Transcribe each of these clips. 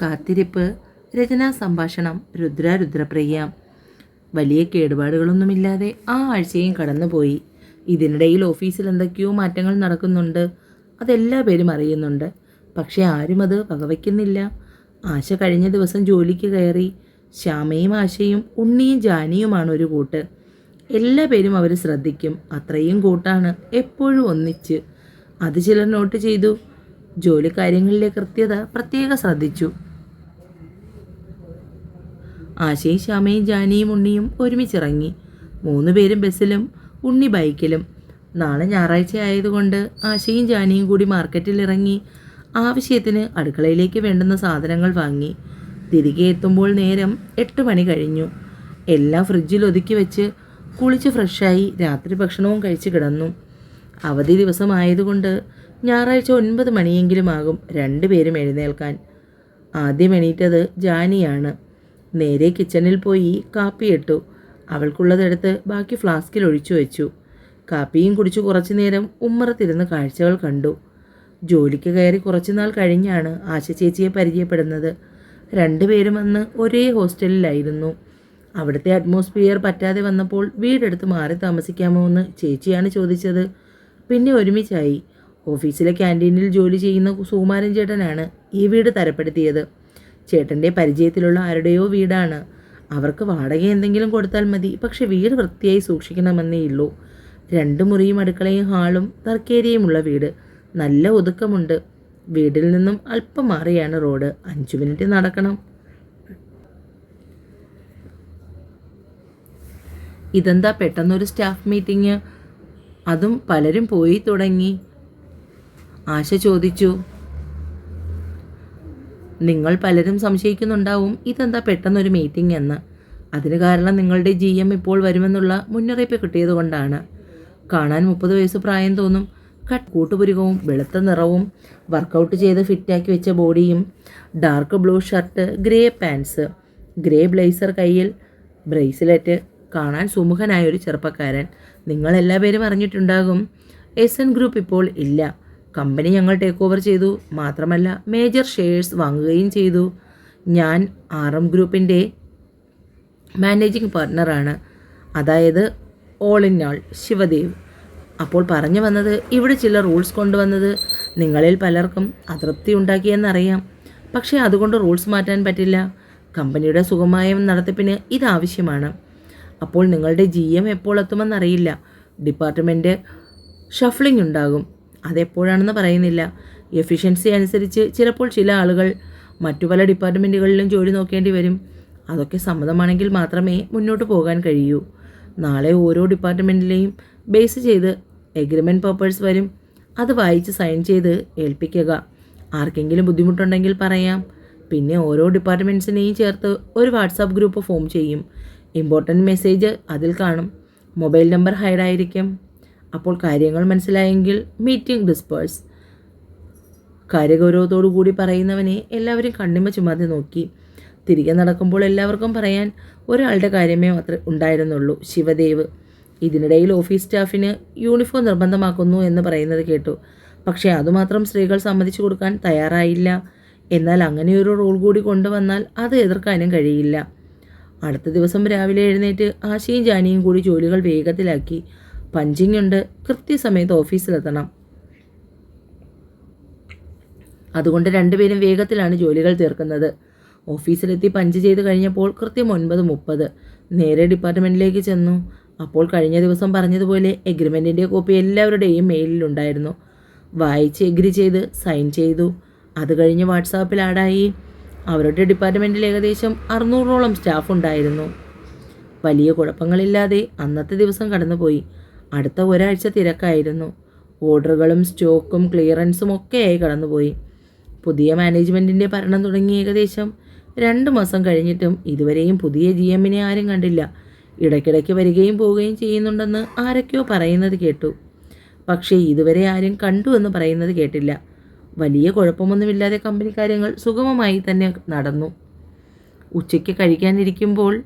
കാത്തിരിപ്പ് രചനാ സംഭാഷണം രുദ്ര രുദ്രപ്രിയ. വലിയ കേടുപാടുകളൊന്നുമില്ലാതെ ആ ആഴ്ചയും കടന്നുപോയി. ഇതിനിടയിൽ ഓഫീസിൽ എന്തൊക്കെയോ മാറ്റങ്ങൾ നടക്കുന്നുണ്ട്. അതെല്ലാ പേരും അറിയുന്നുണ്ട്. പക്ഷേ ആരും അത് വകവയ്ക്കുന്നില്ല. ആശ കഴിഞ്ഞ ദിവസം ജോലിക്ക് കയറി ശ്യാമയും ആശയും ഉണ്ണിയും ജാനിയുമാണ് ഒരു കൂട്ട്. എല്ലാ പേരും അവർ ശ്രദ്ധിക്കും. അത്രയും കൂട്ടാണ് എപ്പോഴും ഒന്നിച്ച്. അത് ചിലർ നോട്ട് ചെയ്തു. ജോലിക്കാര്യങ്ങളിലെ കൃത്യത പ്രത്യേക ശ്രദ്ധിച്ചു. ആശയും ശ്യാമയും ജാനിയും ഉണ്ണിയും ഒരുമിച്ചിറങ്ങി. മൂന്ന് പേരും ബസ്സിലും ഉണ്ണി ബൈക്കിലും. നാളെ ഞായറാഴ്ച ആയതുകൊണ്ട് ആശയും ജാനിയും കൂടി മാർക്കറ്റിൽ ഇറങ്ങി ആവശ്യത്തിന് അടുക്കളയിലേക്ക് വേണ്ടുന്ന സാധനങ്ങൾ വാങ്ങി. തിരികെ എത്തുമ്പോൾ നേരം എട്ട് മണി കഴിഞ്ഞു. എല്ലാം ഫ്രിഡ്ജിൽ ഒതുക്കി വെച്ച് കുളിച്ച് ഫ്രഷായി രാത്രി ഭക്ഷണവും കഴിച്ച് കിടന്നു. അവധി ദിവസമായതുകൊണ്ട് ഞായറാഴ്ച ഒൻപത് മണിയെങ്കിലും ആകും രണ്ടുപേരും എഴുന്നേൽക്കാൻ. ആദ്യം എണീറ്റത് ജാനിയാണ്. നേരെ കിച്ചണിൽ പോയി കാപ്പിയിട്ടു അവൾക്കുള്ളതെടുത്ത് ബാക്കി ഫ്ലാസ്കിൽ ഒഴിച്ചു വെച്ചു. കാപ്പിയും കുടിച്ചു കുറച്ചു നേരം ഉമ്മറത്തിരുന്ന് കാഴ്ചകൾ കണ്ടു. ജോലിക്ക് കയറി കുറച്ചുനാൾ കഴിഞ്ഞാണ് ആശ ചേച്ചിയെ പരിചയപ്പെടുന്നത്. രണ്ടുപേരും അന്ന് ഒരേ ഹോസ്റ്റലിലായിരുന്നു. അവിടുത്തെ അറ്റ്മോസ്ഫിയർ പറ്റാതെ വന്നപ്പോൾ വീടെടുത്ത് മാറി താമസിക്കാമോ എന്ന് ചേച്ചിയാണ് ചോദിച്ചത്. പിന്നെ ഒരുമിച്ചായി. ഓഫീസിലെ ക്യാന്റീനിൽ ജോലി ചെയ്യുന്ന സുകുമാരൻ ചേട്ടനാണ് ഈ വീട് തരപ്പെടുത്തിയത്. ചേട്ടന്റെ പരിചയത്തിലുള്ള ആരുടെയോ വീടാണ്. അവർക്ക് വാടക എന്തെങ്കിലും കൊടുത്താൽ മതി പക്ഷെ വീട് വൃത്തിയായി സൂക്ഷിക്കണമെന്നേ ഉള്ളൂ. രണ്ട് മുറിയും അടുക്കളയും ഹാളും തർക്കേരിയുമുള്ള വീട്. നല്ല ഒതുക്കമുണ്ട്. വീട്ടിൽ നിന്നും അല്പം മാറിയാണ് റോഡ്. അഞ്ചു മിനിറ്റ് നടക്കണം. ഇതെന്താ പെട്ടെന്നൊരു സ്റ്റാഫ് മീറ്റിംഗ്? അതും പലരും പോയി തുടങ്ങി. ആശ ചോദിച്ചു. നിങ്ങൾ പലരും സംശയിക്കുന്നുണ്ടാവും ഇതെന്താ പെട്ടെന്നൊരു മീറ്റിംഗ് എന്ന്. അതിന് കാരണം നിങ്ങളുടെ ജി എം ഇപ്പോൾ വരുമെന്നുള്ള മുന്നറിയിപ്പ് കിട്ടിയതുകൊണ്ടാണ് കാണാൻ മുപ്പത് വയസ്സ് പ്രായം തോന്നും കട്ട് കൂട്ടുപുരുകവും വെളുത്ത നിറവും വർക്കൗട്ട് ചെയ്ത് ഫിറ്റാക്കി വെച്ച ബോഡിയും dark blue shirt grey pants grey blazer കയ്യിൽ ബ്രേസ്ലെറ്റ് കാണാൻ സുമുഖനായ ഒരു ചെറുപ്പക്കാരൻ. നിങ്ങളെല്ലാവരും അറിഞ്ഞിട്ടുണ്ടാകും. എസ് എൻ ഗ്രൂപ്പ് ഇപ്പോൾ ഇല്ല. കമ്പനി ഞങ്ങൾ ടേക്ക് ഓവർ ചെയ്തു. മാത്രമല്ല മേജർ ഷെയർസ് വാങ്ങുകയും ചെയ്തു. ഞാൻ ആർ എം ഗ്രൂപ്പിന്റെ മാനേജിംഗ് പാർട്ട്ണറാണ് അതായത് ഓൾ ഇൻ ആൾ ശിവദേവ്. അപ്പോൾ പറഞ്ഞു വന്നത് ഇവിടെ ചില റൂൾസ് കൊണ്ടുവന്നത് നിങ്ങളിൽ പലർക്കും അതൃപ്തി ഉണ്ടാക്കിയെന്നറിയാം. പക്ഷേ അതുകൊണ്ട് റൂൾസ് മാറ്റാൻ പറ്റില്ല. കമ്പനിയുടെ സുഖമായ നടത്തിപ്പിന് ഇതാവശ്യമാണ് അപ്പോൾ നിങ്ങളുടെ ജി എം എപ്പോൾ എത്തുമെന്നറിയില്ല. ഡിപ്പാർട്ട്മെന്റ് ഷഫ്ലിംഗ് ഉണ്ടാകും. അതെപ്പോഴാണെന്ന് പറയുന്നില്ല. എഫിഷ്യൻസി അനുസരിച്ച് ചിലപ്പോൾ ചില ആളുകൾ മറ്റു പല ഡിപ്പാർട്ട്മെന്റുകളിലും ജോലി നോക്കേണ്ടി വരും. അതൊക്കെ സമ്മതമാണെങ്കിൽ മാത്രമേ മുന്നോട്ട് പോകാൻ കഴിയൂ. നാളെ ഓരോ ഡിപ്പാർട്ട്മെന്റിലെയും ബേസ് ചെയ്ത് എഗ്രിമെന്റ് പേപ്പേഴ്സ് വരും. അത് വായിച്ച് സൈൻ ചെയ്ത് ഏൽപ്പിക്കുക. ആർക്കെങ്കിലും ബുദ്ധിമുട്ടുണ്ടെങ്കിൽ പറയാം. പിന്നെ ഓരോ ഡിപ്പാർട്ട്മെന്റ്സിനെയും ചേർത്ത് ഒരു വാട്സാപ്പ് ഗ്രൂപ്പ് ഫോം ചെയ്യും. ഇമ്പോർട്ടന്റ് മെസ്സേജ് അതിൽ കാണും. മൊബൈൽ നമ്പർ ഹൈഡായിരിക്കും അപ്പോൾ കാര്യങ്ങൾ മനസ്സിലായെങ്കിൽ മീറ്റിംഗ് ഡിസ്പേഴ്സ് കാര്യഗൗരവത്തോടു കൂടി പറയുന്നവനെ എല്ലാവരും കണ്ണിമ ചുമതി നോക്കി. തിരികെ നടക്കുമ്പോൾ എല്ലാവർക്കും പറയാൻ ഒരാളുടെ കാര്യമേ മാത്രമേ ഉണ്ടായിരുന്നുള്ളൂ. ശിവദേവ് ഇതിനിടയിൽ ഓഫീസ് സ്റ്റാഫിന് യൂണിഫോം നിർബന്ധമാക്കുന്നു എന്ന് പറയുന്നത് കേട്ടു. പക്ഷേ അതുമാത്രം സ്ത്രീകൾ സമ്മതിച്ചു കൊടുക്കാൻ തയ്യാറായില്ല. എന്നാൽ അങ്ങനെയൊരു റൂൾ കൂടി കൊണ്ടുവന്നാൽ അത് എതിർക്കാനും കഴിയില്ല. അടുത്ത ദിവസം രാവിലെ എഴുന്നേറ്റ് ആശയും ജാനിയും കൂടി ജോലികൾ വേഗത്തിലാക്കി. പഞ്ചിങ് ഉണ്ട്. കൃത്യസമയത്ത് ഓഫീസിലെത്തണം. അതുകൊണ്ട് രണ്ടുപേരും വേഗത്തിലാണ് ജോലികൾ തീർക്കുന്നത്. ഓഫീസിലെത്തി പഞ്ച് ചെയ്ത് കഴിഞ്ഞപ്പോൾ കൃത്യം ഒൻപത് മുപ്പത്. നേരെ ഡിപ്പാർട്ട്മെന്റിലേക്ക് ചെന്നു. അപ്പോൾ കഴിഞ്ഞ ദിവസം പറഞ്ഞതുപോലെ എഗ്രിമെന്റിന്റെ കോപ്പി എല്ലാവരുടെയും മെയിലിലുണ്ടായിരുന്നു. വായിച്ച് എഗ്രി ചെയ്ത് സൈൻ ചെയ്തു. അത് കഴിഞ്ഞ് വാട്സാപ്പിൽ ആഡായി. അവരുടെ ഡിപ്പാർട്ട്മെന്റിൽ ഏകദേശം അറുന്നൂറോളം സ്റ്റാഫ് ഉണ്ടായിരുന്നു. വലിയ കുഴപ്പങ്ങളില്ലാതെ അന്നത്തെ ദിവസം കടന്നുപോയി. അടുത്ത ഒരാഴ്ച തിരക്കായിരുന്നു. ഓർഡറുകളും സ്റ്റോക്കും ക്ലിയറൻസും ഒക്കെയായി കടന്നുപോയി. പുതിയ മാനേജ്മെന്റിന്റെ ഭരണം തുടങ്ങി ഏകദേശം രണ്ട് മാസം കഴിഞ്ഞിട്ടും ഇതുവരെയും പുതിയ ജി എമ്മിനെ ആരും കണ്ടില്ല. ഇടയ്ക്കിടയ്ക്ക് വരികയും പോവുകയും ചെയ്യുന്നുണ്ടെന്ന് ആരൊക്കെയോ പറയുന്നത് കേട്ടു. പക്ഷേ ഇതുവരെ ആരും കണ്ടു എന്ന് പറയുന്നത് കേട്ടില്ല. വലിയ കുഴപ്പമൊന്നുമില്ലാതെ കമ്പനി കാര്യങ്ങൾ സുഗമമായി തന്നെ നടന്നു. ഉച്ചയ്ക്ക് കഴിക്കാനിരിക്കുമ്പോൾ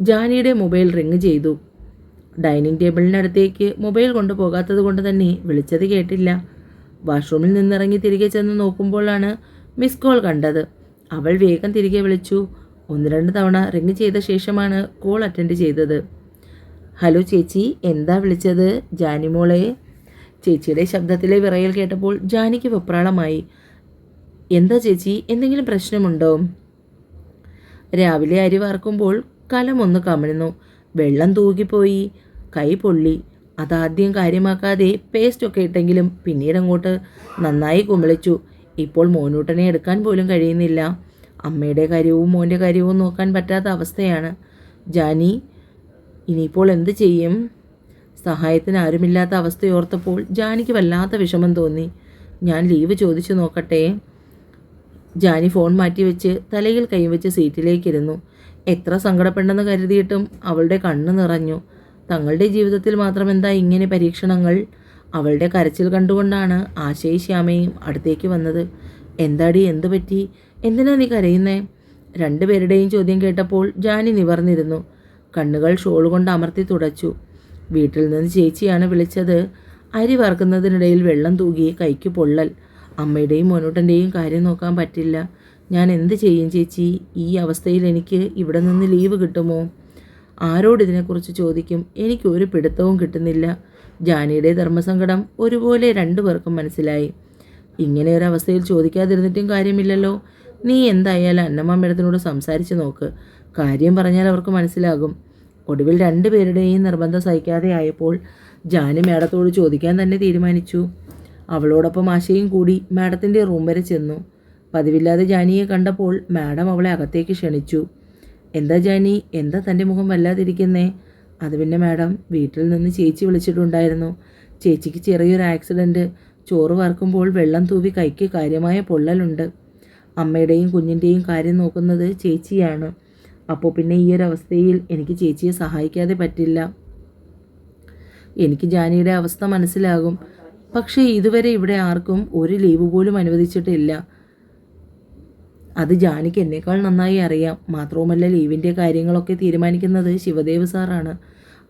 ജാനിയുടെ മൊബൈൽ റിങ് ചെയ്തു. ഡൈനിങ് ടേബിളിനടുത്തേക്ക് മൊബൈൽ കൊണ്ടുപോകാത്തത് കൊണ്ട് തന്നെ വിളിച്ചത് കേട്ടില്ല. വാഷ്റൂമിൽ നിന്നിറങ്ങി തിരികെ ചെന്ന് നോക്കുമ്പോഴാണ് മിസ് കോൾ കണ്ടത്. അവൾ വേഗം തിരികെ വിളിച്ചു. ഒന്ന് രണ്ട് തവണ റിങ് ചെയ്ത ശേഷമാണ് കോൾ അറ്റൻഡ് ചെയ്തത്. ഹലോ ചേച്ചി എന്താ വിളിച്ചത്? ജാനിമോളെ ചേച്ചിയുടെ ശബ്ദത്തിലെ വിറയൽ കേട്ടപ്പോൾ ജാനിക്ക് വെപ്രാളമായി. എന്താ ചേച്ചി എന്തെങ്കിലും പ്രശ്നമുണ്ടോ? രാവിലെ അരി വറക്കുമ്പോൾ കലമൊന്ന് കമിഴ്ന്നു. വെള്ളം തൂകിപ്പോയി. കൈ പൊള്ളി. അതാദ്യം കാര്യമാക്കാതെ പേസ്റ്റൊക്കെ ഇട്ടെങ്കിലും പിന്നീട് അങ്ങോട്ട് നന്നായി കുമിളിച്ചു. ഇപ്പോൾ മോനൂട്ടനെ എടുക്കാൻ പോലും കഴിയുന്നില്ല. അമ്മയുടെ കാര്യവും മോന്റെ കാര്യവും നോക്കാൻ പറ്റാത്ത അവസ്ഥയാണ്. ജാനി ഇനിയിപ്പോൾ എന്ത് ചെയ്യും? സഹായത്തിന് ആരുമില്ലാത്ത അവസ്ഥയോർത്തപ്പോൾ ജാനിക്ക് വല്ലാത്ത വിഷമം തോന്നി. ഞാൻ ലീവ് ചോദിച്ചു നോക്കട്ടെ? ജാനി ഫോൺ മാറ്റിവെച്ച് തലയിൽ കൈവച്ച് സീറ്റിലേക്കിരുന്നു. എത്ര സങ്കടപ്പെട്ടെന്ന് കരുതിയിട്ടും അവളുടെ കണ്ണ് നിറഞ്ഞു. തങ്ങളുടെ ജീവിതത്തിൽ മാത്രം എന്താ ഇങ്ങനെ പരീക്ഷണങ്ങൾ? അവളുടെ കരച്ചിൽ കണ്ടുകൊണ്ടാണ് ആശയും ശ്യാമയും അടുത്തേക്ക് വന്നത്. എന്താടി എന്തു പറ്റി? എന്തിനാ നീ കരയുന്നേ? രണ്ടുപേരുടെയും ചോദ്യം കേട്ടപ്പോൾ ജാനി നിവർന്നിരുന്നു. കണ്ണുകൾ ഷോൾ കൊണ്ട് അമർത്തി തുടച്ചു. വീട്ടിൽ നിന്ന് ചേച്ചിയാണ് വിളിച്ചത്. അരി വറക്കുന്നതിനിടയിൽ വെള്ളം തൂകി കൈക്ക് പൊള്ളൽ. അമ്മയുടെയും മോനൂട്ടന്റെയും കാര്യം നോക്കാൻ പറ്റില്ല. ഞാൻ എന്ത് ചെയ്യും ചേച്ചി? ഈ അവസ്ഥയിൽ എനിക്ക് ഇവിടെ നിന്ന് ലീവ് കിട്ടുമോ? ആരോട് ഇതിനെക്കുറിച്ച് ചോദിക്കും? എനിക്ക് ഒരു പിടുത്തവും കിട്ടുന്നില്ല. ജാനിയുടെ ധർമ്മസങ്കടം ഒരുപോലെ രണ്ടു പേർക്കും മനസ്സിലായി. ഇങ്ങനെ ഒരു അവസ്ഥയിൽ ചോദിക്കാതിരുന്നിട്ടും കാര്യമില്ലല്ലോ. നീ എന്തായാലും അന്നമ്മ മേഡത്തിനോട് സംസാരിച്ച് നോക്ക്. കാര്യം പറഞ്ഞാൽ അവർക്ക് മനസ്സിലാകും. ഒടുവിൽ രണ്ടുപേരുടെയും നിർബന്ധം സഹിക്കാതെ ആയപ്പോൾ ജാനി മേഡത്തോട് ചോദിക്കാൻ തന്നെ തീരുമാനിച്ചു. അവളോടൊപ്പം ആശയും കൂടി മാഡത്തിന്റെ റൂം വരെ ചെന്നു. പതിവില്ലാതെ ജാനിയെ കണ്ടപ്പോൾ മാഡം അവളെ അകത്തേക്ക് ക്ഷണിച്ചു. എന്താ ജാനി എന്താ തന്റെ മുഖം വല്ലാതിരിക്കുന്നേ? അത് പിന്നെ മാഡം വീട്ടിൽ നിന്ന് ചേച്ചി വിളിച്ചിട്ടുണ്ടായിരുന്നു. ചേച്ചിക്ക് ചെറിയൊരു ആക്സിഡന്റ് ചോറ് വറക്കുമ്പോൾ വെള്ളം തൂവി കൈക്ക് കാര്യമായ പൊള്ളലുണ്ട്. അമ്മയുടെയും കുഞ്ഞിന്റെയും കാര്യം നോക്കുന്നത് ചേച്ചിയാണ്. അപ്പോൾ പിന്നെ ഈ ഒരു അവസ്ഥയിൽ എനിക്ക് ചേച്ചിയെ സഹായിക്കാതെ പറ്റില്ല. എനിക്ക് ജാനിയുടെ അവസ്ഥ മനസ്സിലാകും. പക്ഷേ ഇതുവരെ ഇവിടെ ആർക്കും ഒരു ലീവ് പോലും അനുവദിച്ചിട്ടില്ല. അത് ജാനിക്ക് എന്നേക്കാൾ നന്നായി അറിയാം. മാത്രവുമല്ല ലീവിന്റെ കാര്യങ്ങളൊക്കെ തീരുമാനിക്കുന്നത് ശിവദേവ് സാറാണ്.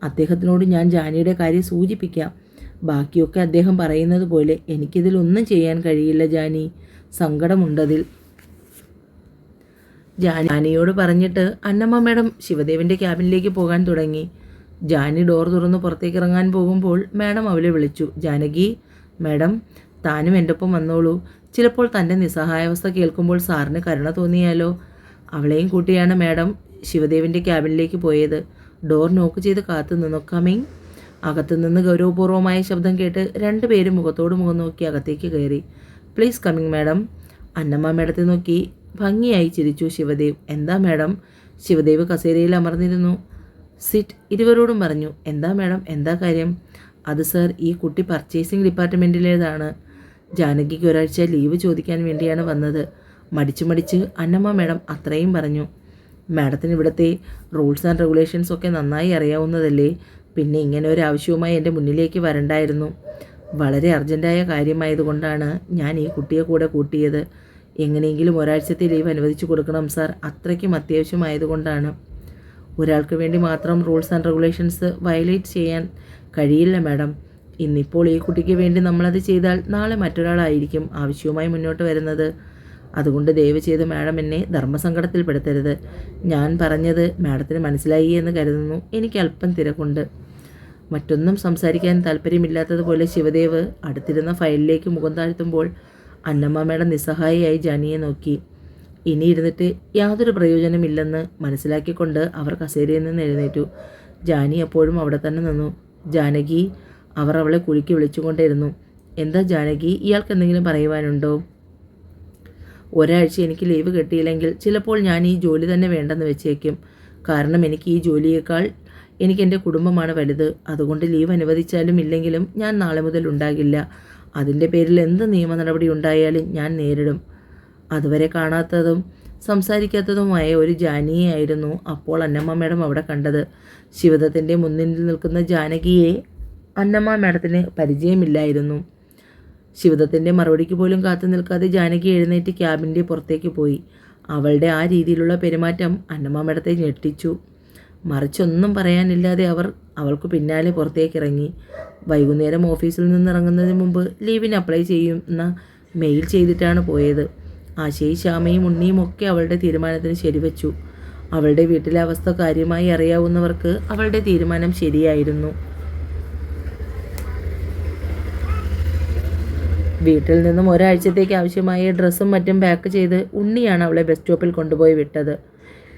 അദ്ദേഹത്തിനോട് ഞാൻ ജാനിയുടെ കാര്യം സൂചിപ്പിക്കാം. ബാക്കിയൊക്കെ അദ്ദേഹം പറയുന്നത് പോലെ എനിക്കിതിലൊന്നും ചെയ്യാൻ കഴിയില്ല ജാനി. സങ്കടമുണ്ടതിൽ. ജാനിയോട് പറഞ്ഞിട്ട് അന്നമ്മ മാഡം ശിവദേവിന്റെ ക്യാബിനിലേക്ക് പോകാൻ തുടങ്ങി. ജാനി ഡോർ തുറന്ന് പുറത്തേക്ക് ഇറങ്ങാൻ പോകുമ്പോൾ മാഡം അവളെ വിളിച്ചു. ജാനകി മാഡം താനും എന്റെ ഒപ്പം വന്നോളൂ. ചിലപ്പോൾ തന്റെ നിസ്സഹായാവസ്ഥ കേൾക്കുമ്പോൾ സാറിന് കരുണ തോന്നിയാലോ? അവളെയും കൂട്ടിയാണ് മാഡം ശിവദേവിന്റെ ക്യാബിനിലേക്ക് പോയത്. ഡോർ നോക്ക് ചെയ്ത് കാത്തു നിന്നു. കമ്മിങ്. അകത്തുനിന്ന് ഗൗരവപൂർവമായ ശബ്ദം കേട്ട് രണ്ടുപേരും മുഖത്തോട് മുഖം നോക്കി അകത്തേക്ക് കയറി. Please coming madam. അന്നമ്മ മാഡത്തെ നോക്കി. ഭംഗിയായി ചിരിച്ചു ശിവദേവ്. എന്താ മാഡം? ശിവദേവ് കസേരയിൽ അമർന്നിരുന്നു. സിറ്റ് ഇരുവരോടും പറഞ്ഞു. എന്താ മാഡം? എന്താ കാര്യം? അത് സർ ഈ കുട്ടി പർച്ചേസിംഗ് ഡിപ്പാർട്ട്മെന്റിലേതാണ് ജാനകിക്ക് ഒരാഴ്ച ലീവ് ചോദിക്കാൻ വേണ്ടിയാണ് വന്നത്. മടിച്ചു മടിച്ച് അന്നമ്മ മാഡം അത്രയും പറഞ്ഞു. മാഡത്തിന് ഇവിടുത്തെ റൂൾസ് ആൻഡ് റെഗുലേഷൻസ് ഒക്കെ നന്നായി അറിയാവുന്നതല്ലേ? പിന്നെ ഇങ്ങനെ ഒരു ആവശ്യവുമായി എന്റെ മുന്നിലേക്ക് വരണ്ടായിരുന്നു. വളരെ അർജന്റായ കാര്യമായതുകൊണ്ടാണ് ഞാൻ ഈ കുട്ടിയെ കൂടെ കൂട്ടിയത്. എങ്ങനെയെങ്കിലും ഒരാഴ്ചത്തെ ലീവ് അനുവദിച്ചു കൊടുക്കണം സാർ. അത്രയ്ക്കും അത്യാവശ്യമായതുകൊണ്ടാണ്. ഒരാൾക്ക് വേണ്ടി മാത്രം റൂൾസ് ആൻഡ് റെഗുലേഷൻസ് വയലേറ്റ് ചെയ്യാൻ കഴിയില്ല മാഡം. ഇന്നിപ്പോൾ ഈ കുട്ടിക്ക് വേണ്ടി നമ്മളത് ചെയ്താൽ നാളെ മറ്റൊരാളായിരിക്കും ആവശ്യവുമായി മുന്നോട്ട് വരുന്നത്. അതുകൊണ്ട് ദയവ് ചെയ്ത് മാഡം എന്നെ ധർമ്മസങ്കടത്തിൽപ്പെടുത്തരുത്. ഞാൻ പറഞ്ഞത് മാഡത്തിന് മനസ്സിലായി എന്ന് കരുതുന്നു. എനിക്ക് അല്പം തിരക്കുണ്ട്. മറ്റൊന്നും സംസാരിക്കാൻ താല്പര്യമില്ലാത്തതുപോലെ ശിവദേവ് അടുത്തിരുന്ന ഫയലിലേക്ക് മുഖം താഴ്ത്തുമ്പോൾ അന്നമ്മ മേഡം നിസ്സഹായിയായി ജാനിയെ നോക്കി. ഇനി ഇരുന്നിട്ട് യാതൊരു പ്രയോജനമില്ലെന്ന് മനസ്സിലാക്കിക്കൊണ്ട് അവർ കസേരയിൽ നിന്ന് എഴുന്നേറ്റു. ജാനി എപ്പോഴും അവിടെ തന്നെ നിന്നു. ജാനകി അവർ അവളെ കുലുക്കി വിളിച്ചുകൊണ്ടിരുന്നു എന്താ ജാനകി ഇയാൾക്ക് എന്തെങ്കിലും പറയുവാനുണ്ടോ? ഒരാഴ്ച എനിക്ക് ലീവ് കിട്ടിയില്ലെങ്കിൽ ചിലപ്പോൾ ഞാൻ ഈ ജോലി തന്നെ വേണ്ടെന്ന് വെച്ചേക്കും. കാരണം എനിക്ക് ഈ ജോലിയേക്കാൾ എനിക്ക് എന്റെ കുടുംബമാണ് വലുത്. അതുകൊണ്ട് ലീവ് അനുവദിച്ചാലും ഇല്ലെങ്കിലും ഞാൻ നാളെ മുതൽ ഉണ്ടാകില്ല. അതിന്റെ പേരിൽ എന്ത് നിയമ നടപടി ഉണ്ടായാലും ഞാൻ നേരിടും. അതുവരെ കാണാത്തതും സംസാരിക്കാത്തതുമായ ഒരു ജാനകിയായിരുന്നു അപ്പോൾ അന്നമ്മ മേഡം അവിടെ കണ്ടത്. ശിവദത്തിന്റെ മുന്നിൽ നിൽക്കുന്ന ജാനകിയെ അന്നമ്മ മേഡത്തിന് പരിചയമില്ലായിരുന്നു. ശിവദത്തിന്റെ മറുപടിക്ക് പോലും കാത്തു നിൽക്കാതെ ജാനകി എഴുന്നേറ്റ് ക്യാബിന്റെ പുറത്തേക്ക് പോയി. അവളുടെ ആ രീതിയിലുള്ള പെരുമാറ്റം അന്നമ്മ മേഡത്തെ ഞെട്ടിച്ചു. മറിച്ചൊന്നും പറയാനില്ലാതെ അവർ അവൾക്ക് പിന്നാലെ പുറത്തേക്ക് ഇറങ്ങി വൈകുന്നേരം ഓഫീസിൽ നിന്ന് ഇറങ്ങുന്നതിന് മുമ്പ് ലീവിന് അപ്ലൈ ചെയ്യുന്ന മെയിൽ ചെയ്തിട്ടാണ് പോയത്. ആശയും ശ്യാമയും ഉണ്ണിയും ഒക്കെ അവളുടെ തീരുമാനത്തിന് ശരിവച്ചു. അവളുടെ വീട്ടിലെ അവസ്ഥ കാര്യമായി അറിയാവുന്നവർക്ക് അവളുടെ തീരുമാനം ശരിയായിരുന്നു. വീട്ടിൽ നിന്നും ഒരാഴ്ചത്തേക്ക് ആവശ്യമായ ഡ്രസ്സും മറ്റും പാക്ക് ചെയ്ത് ഉണ്ണിയാണ് അവളെ ബസ് സ്റ്റോപ്പിൽ കൊണ്ടുപോയി വിട്ടത്.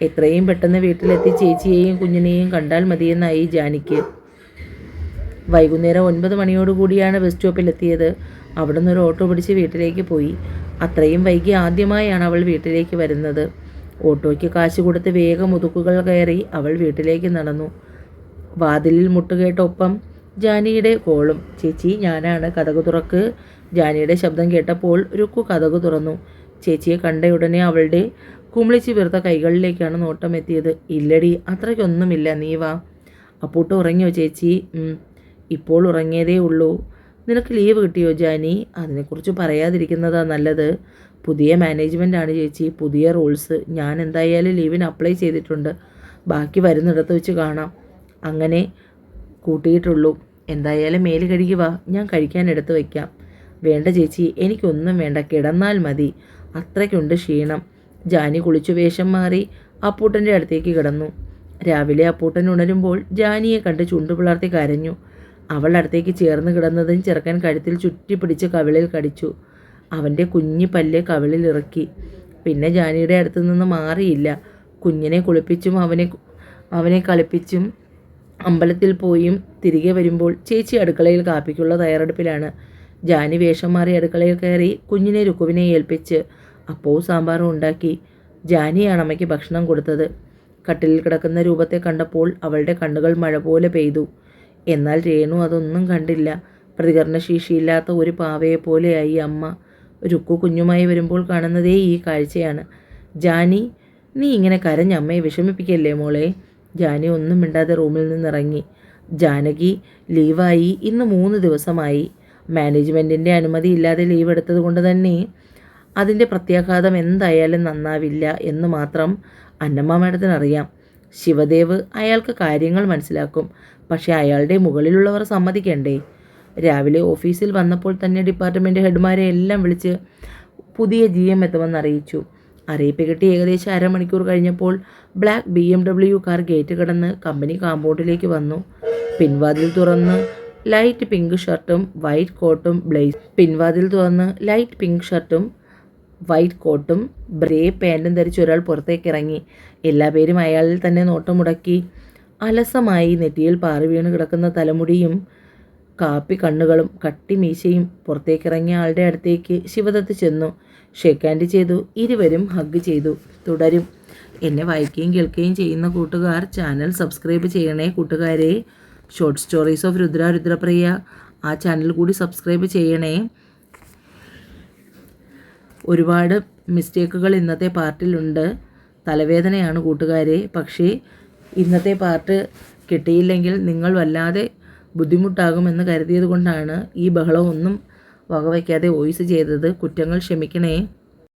എത്രയും പെട്ടെന്ന് വീട്ടിലെത്തി ചേച്ചിയെയും കുഞ്ഞിനെയും കണ്ടാൽ മതിയെന്നായി ജാനിക്ക്. വൈകുന്നേരം ഒൻപത് മണിയോടുകൂടിയാണ് ബസ് സ്റ്റോപ്പിലെത്തിയത്. അവിടെ നിന്ന് ഒരു ഓട്ടോ പിടിച്ച് വീട്ടിലേക്ക് പോയി. അത്രയും വൈകി ആദ്യമായാണ് അവൾ വീട്ടിലേക്ക് വരുന്നത്. ഓട്ടോയ്ക്ക് കാശ് കൊടുത്ത് വേഗം ഒതുക്കുകൾ കയറി അവൾ വീട്ടിലേക്ക് നടന്നു. വാതിലിൽ മുട്ടുകേട്ടൊപ്പം ജാനിയുടെ കോളും. ചേച്ചി ഞാനാണ് കഥകു തുറക്ക്. ജാനിയുടെ ശബ്ദം കേട്ടപ്പോൾ രുക്കു കഥകു തുറന്നു. ചേച്ചിയെ കണ്ട ഉടനെ അവളുടെ കുമിളിച്ച് വീർത്ത കൈകളിലേക്കാണ് നോട്ടം എത്തിയത് ഇല്ലടി അത്രയ്ക്കൊന്നുമില്ല നീ വാ. അപ്പൂട്ട് ഉറങ്ങിയോ ചേച്ചി? ഇപ്പോൾ ഉറങ്ങിയതേ ഉള്ളൂ. നിനക്ക് ലീവ് കിട്ടിയോ ജാനി? അതിനെക്കുറിച്ച് പറയാതിരിക്കുന്നതാ നല്ലത്. പുതിയ മാനേജ്മെന്റാണ് ചേച്ചി പുതിയ റൂൾസ്. ഞാൻ എന്തായാലും ലീവിന് അപ്ലൈ ചെയ്തിട്ടുണ്ട്. ബാക്കി വരുന്നിടത്ത് വെച്ച് കാണാം. അങ്ങനെ കൂട്ടിയിട്ടുള്ളൂ. എന്തായാലും മേൽ കഴുകി വാ. ഞാൻ കഴിക്കാൻ എടുത്തു വയ്ക്കാം വേണ്ട ചേച്ചി എനിക്കൊന്നും വേണ്ട. കിടന്നാൽ മതി. അത്രയ്ക്കുണ്ട് ക്ഷീണം. ജാനി കുളിച്ചു വേഷം മാറി അപ്പൂട്ടന്റെ അടുത്തേക്ക് കിടന്നു. രാവിലെ അപ്പൂട്ടൻ ഉണരുമ്പോൾ ജാനിയെ കണ്ട് ചുണ്ടു പിളർത്തി കരഞ്ഞു. അവൾ അടുത്തേക്ക് ചേർന്ന് കിടന്നതും ചെറുക്കൻ കഴുത്തിൽ ചുറ്റി ചുറ്റിപ്പിടിച്ച് കവിളിൽ കടിച്ചു. അവന്റെ കുഞ്ഞി പല്ല് കവിളിൽ ഇറക്കി. പിന്നെ ജാനിയുടെ അടുത്തു നിന്ന് മാറിയില്ല. കുഞ്ഞിനെ കുളിപ്പിച്ചും അവനെ അവനെ കളിപ്പിച്ചും അമ്പലത്തിൽ പോയും തിരികെ വരുമ്പോൾ ചേച്ചി അടുക്കളയിൽ കാപ്പിക്കുള്ള തയ്യാറെടുപ്പിലാണ്. ജാനി വേഷം മാറി അടുക്കളയിൽ കയറി കുഞ്ഞിനെ രുക്കുവിനെ ഏൽപ്പിച്ച് അപ്പവും സാമ്പാറും ഉണ്ടാക്കി. ജാനിയാണ് അമ്മയ്ക്ക് ഭക്ഷണം കൊടുത്തത്. കട്ടിലിൽ കിടക്കുന്ന രൂപത്തെ കണ്ടപ്പോൾ അവളുടെ കണ്ണുകൾ മഴ പോലെ പെയ്തു. എന്നാൽ രേണു അതൊന്നും കണ്ടില്ല. പ്രതികരണശേഷിയില്ലാത്ത ഒരു പാവയെ പോലെയായി അമ്മ. രുക്കു കുഞ്ഞുമായി വരുമ്പോൾ കാണുന്നതേ ഈ കാഴ്ചയാണ്. ജാനി നീ ഇങ്ങനെ കരഞ്ഞമ്മയെ വിഷമിപ്പിക്കല്ലേ മോളെ? ജാനി ഒന്നും മിണ്ടാതെ റൂമിൽ നിന്നിറങ്ങി. ജാനകി ലീവായി. ഇന്ന് മൂന്ന് ദിവസമായി. മാനേജ്മെന്റിന്റെ അനുമതി ഇല്ലാതെ ലീവ് എടുത്തത് കൊണ്ട് തന്നെ അതിന്റെ പ്രത്യാഘാതം എന്തായാലും നന്നാവില്ല എന്ന് മാത്രം അന്നമ്മ മാഡത്തിനറിയാം ശിവദേവ് അയാൾക്ക് കാര്യങ്ങൾ മനസ്സിലാക്കും. പക്ഷേ അയാളുടെ മുകളിലുള്ളവർ സമ്മതിക്കണ്ടേ? രാവിലെ ഓഫീസിൽ വന്നപ്പോൾ തന്നെ ഡിപ്പാർട്ട്മെന്റ് ഹെഡ്മാരെ എല്ലാം വിളിച്ച് പുതിയ ജി എം എത്തുമെന്ന് അറിയിച്ചു. അറിയിപ്പ് കിട്ടി ഏകദേശം അരമണിക്കൂർ കഴിഞ്ഞപ്പോൾ black B M W car gate കടന്ന് കമ്പനി കാമ്പൗണ്ടിലേക്ക് വന്നു. പിൻവാതിൽ തുറന്ന് ലൈറ്റ് പിങ്ക് ഷർട്ടും വൈറ്റ് കോട്ടും ബ്ലേസ് പിൻവാതിൽ തുറന്ന് ലൈറ്റ് പിങ്ക് ഷർട്ടും വൈറ്റ് കോട്ടും ബ്രേ പാന്റും ധരിച്ച് ഒരാൾ പുറത്തേക്ക് ഇറങ്ങി. എല്ലാ പേരും അയാളിൽ തന്നെ നോട്ടം മുടക്കി അലസമായി നെറ്റിയിൽ പാറി വീണ് കിടക്കുന്ന തലമുടിയും കാപ്പി കണ്ണുകളും കട്ടി മീശയും പുറത്തേക്കിറങ്ങിയ ആളുടെ അടുത്തേക്ക് ശിവദത്ത് ചെന്നു. ഷേക്ക് ഹാൻഡ് ചെയ്തു. ഇരുവരും ഹഗ് ചെയ്തു. തുടരും. എന്നെ വായിക്കുകയും കേൾക്കുകയും ചെയ്യുന്ന കൂട്ടുകാർ ചാനൽ സബ്സ്ക്രൈബ് ചെയ്യണേ കൂട്ടുകാരെ. Short stories of Rudra Rudrapriya. ആ ചാനൽ കൂടി സബ്സ്ക്രൈബ് ചെയ്യണേ. ഒരുപാട് മിസ്റ്റേക്കുകൾ ഇന്നത്തെ പാർട്ടിലുണ്ട് തലവേദനയാണ് കൂട്ടുകാരെ. പക്ഷേ ഇന്നത്തെ പാർട്ട് കിട്ടിയില്ലെങ്കിൽ നിങ്ങൾ വല്ലാതെ ബുദ്ധിമുട്ടാകുമെന്ന് കരുതിയത് കൊണ്ടാണ് ഈ ബഹളം ഒന്നും വകവയ്ക്കാതെ വോയിസ് ചെയ്തത് കുറ്റങ്ങൾ ക്ഷമിക്കണേ.